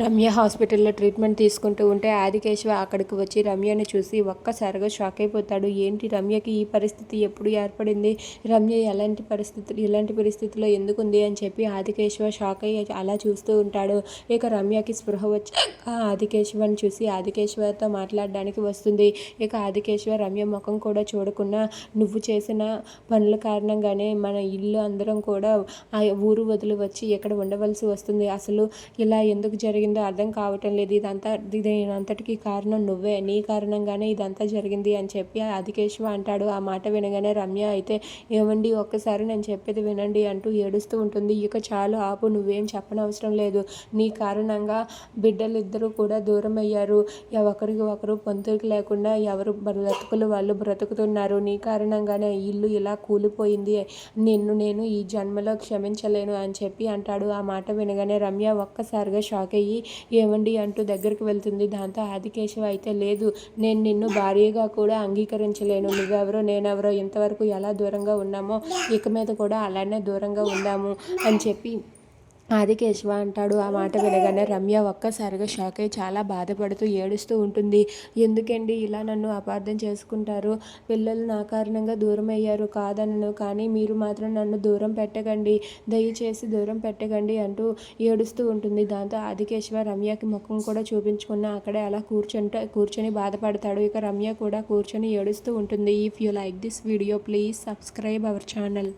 రమ్య హాస్పిటల్లో ట్రీట్మెంట్ తీసుకుంటూ ఉంటే ఆదికేశవ అక్కడికి వచ్చి రమ్యను చూసి ఒక్కసారిగా షాక్ అయిపోతాడు. ఏంటి రమ్యకి ఈ పరిస్థితి? ఎప్పుడు ఏర్పడింది? రమ్య ఎలాంటి పరిస్థితులు ఇలాంటి పరిస్థితిలో ఎందుకుంది అని చెప్పి ఆదికేశవ షాక్ అయ్యి అలా చూస్తూ ఉంటాడు. ఇక రమ్యకి స్పృహ వచ్చాక ఆదికేశవని చూసి ఆదికేశవతో మాట్లాడడానికి వస్తుంది. ఇక ఆదికేశవ రమ్య ముఖం కూడా చూడకుండా నువ్వు చేసిన పనుల కారణంగానే మన ఇల్లు అందరం కూడా ఆ ఊరు వదిలి వచ్చి ఇక్కడ ఉండవలసి వస్తుంది. అసలు ఇలా ఎందుకు జరిగింది? జరిగిందో అర్థం కావటం లేదు. ఇదంతా ఇది అంతటికీ కారణం నువ్వే. నీ కారణంగానే ఇదంతా జరిగింది అని చెప్పి అధికేశ్వ అంటాడు. ఆ మాట వినగానే రమ్య అయితే ఏమండి ఒక్కసారి నేను చెప్పేది వినండి అంటూ ఏడుస్తూ ఉంటుంది. ఇక చాలు ఆపు నువ్వేం చెప్పనవసరం లేదు. నీ కారణంగా బిడ్డలిద్దరూ కూడా దూరం అయ్యారు. ఒకరికి ఒకరు పొంతుకు లేకుండా ఎవరు బ్రతుకులు వాళ్ళు బ్రతుకుతున్నారు. నీ కారణంగానే ఇల్లు ఇలా కూలిపోయింది. నిన్ను నేను ఈ జన్మలో క్షమించలేను అని చెప్పి అంటాడు. ఆ మాట వినగానే రమ్య ఒక్కసారిగా షాక్ అయ్యి ఏమండి అంటూ దగ్గరికి వెళ్తుంది. దాంతో ఆదికేశవ అయితే లేదు నేను నిన్ను భార్యగా కూడా అంగీకరించలేను. నువ్వెవరో నేనెవరో ఇంతవరకు ఎలా దూరంగా ఉన్నామో ఇక మీద కూడా అలానే దూరంగా ఉందాము అని చెప్పి ఆదికేశవ అంటాడు. ఆ మాట వినగానే రమ్య ఒక్కసారిగా షాక్ అయ్యి చాలా బాధపడుతూ ఏడుస్తూ ఉంటుంది. ఎందుకండి ఇలా నన్ను అపార్థం చేసుకుంటారు? పిల్లలు నా కారణంగా దూరం అయ్యారు కాదనను కానీ మీరు మాత్రం నన్ను దూరం పెట్టకండి. దయచేసి దూరం పెట్టకండి అంటూ ఏడుస్తూ ఉంటుంది. దాంతో ఆదికేశవ రమ్యకి ముఖం కూడా చూపించుకున్న అక్కడే అలా కూర్చుంటే కూర్చొని బాధపడతాడు. ఇక రమ్య కూడా కూర్చొని ఏడుస్తూ ఉంటుంది. If you like this video please subscribe our channel